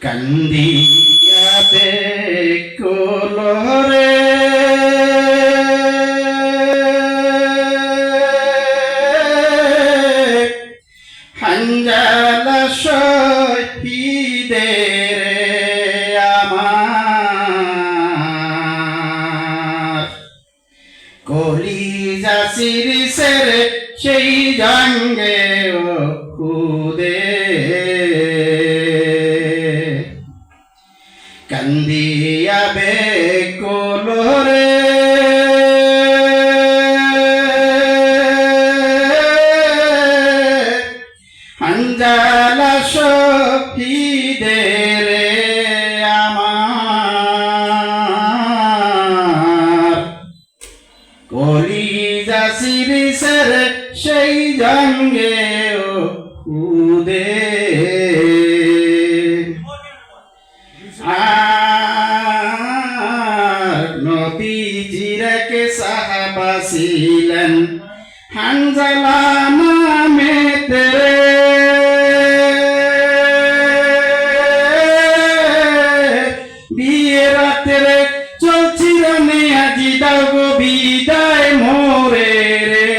কান্দিয়াতে কোলরে। হাঞ্জালা শহীদের আমার। কলিজা সেই জঙ্গে ও খুদে কান্দিয়াবে কোলরে হাঞ্জালা কলিজা সিরিসের সেই জঙ্গে ও খুদে ছিলেন। হানজালা নামে বিয়ে রাতের চলছিল আজি দাও বিদায় মোরে রে।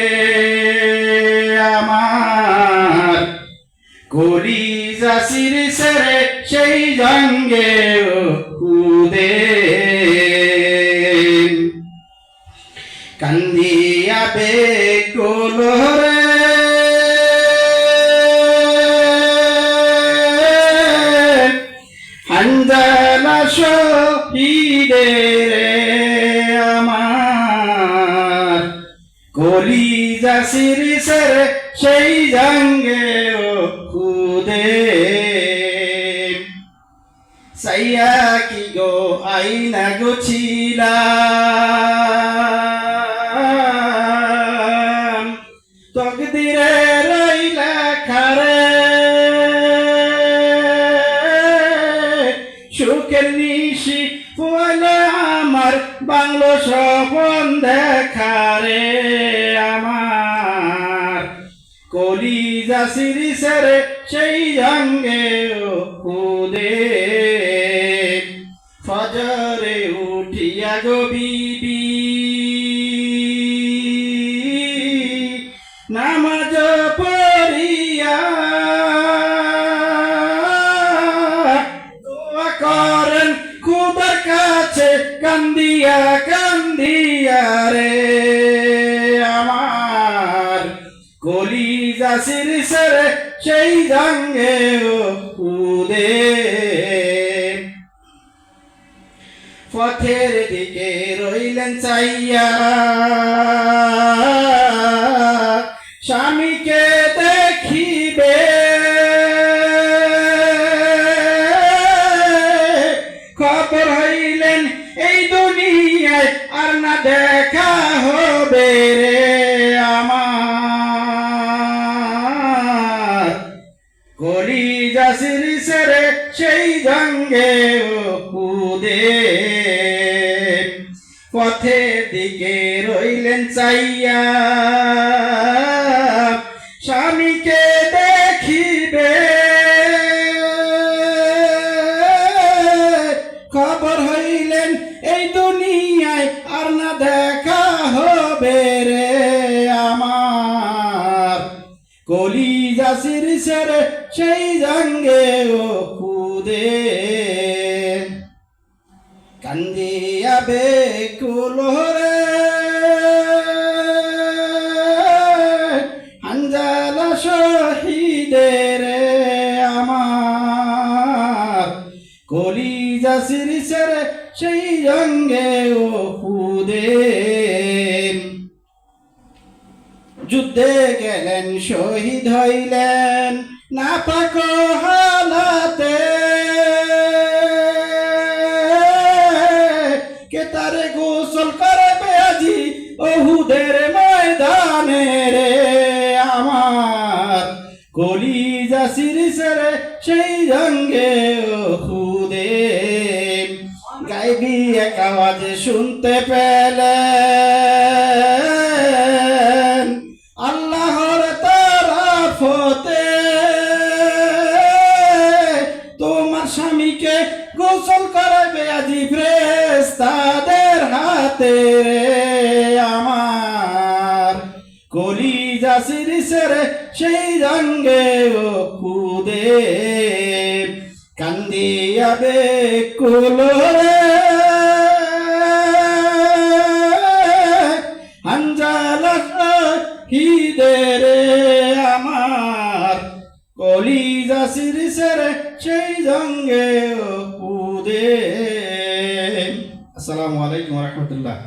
আমার সিরিসের সেই জঙ্গে কান্দিয়াবে কোলরে হাঞ্জালা শহীদের আমার। কলিজা সিরিসের সেই জঙ্গে ও খুদে। সাইয়া কি গো আইনা গো সুখের নিশি আমার বাংলো স্বপন দেখারে আমার। কলিজা সিরিসের সেই জঙ্গে খুদে ফজরে উঠিয়া গো বিবি নামাজ কান্দিয়া কান্দিয়া রে। আমার কলিজা সিরিসের সেই জঙ্গে উদে পথের দিকে রইলেন চাইয়া। না দেখা হবে রে আমার। কলিজা সিরিসের সেই জঙ্গে কুদে পথে দিকে রইলেন চাইয়া। স্বামীকে কলিজা সিরিসের সেই জঙ্গে ও খুদে। কান্দিয়াবে কুলরে। হাঞ্জালা শহীদের আমার। কলিজা সিরিসের সেই জঙ্গে ও খুদে। যুদ্ধে গেলেন, শহীদ হইলেন না পাক হালাতে। কে তারে গোসল করবে আজি ওহুদের ময়দানে রে? আমার কলিজা সিরিসের সেই রঙ্গে খুদে গাইবি এক আওয়াজ শুনতে পেলেন। আল্লাহর তরফতে তোমার স্বামী নবীকে গোসল করাবে আজি ফ্রেস্তাদের হাতে রে আমার। কলিজা সিরিসের সেই রঙ্গে ও খুদে। কান্দিয়াবে কুলরে হাঞ্জালা হিদের আমার কলিজা সিরিসের সেই জঙ্গে ও আসসালামু আলাইকুম রহমতুল্লাহ।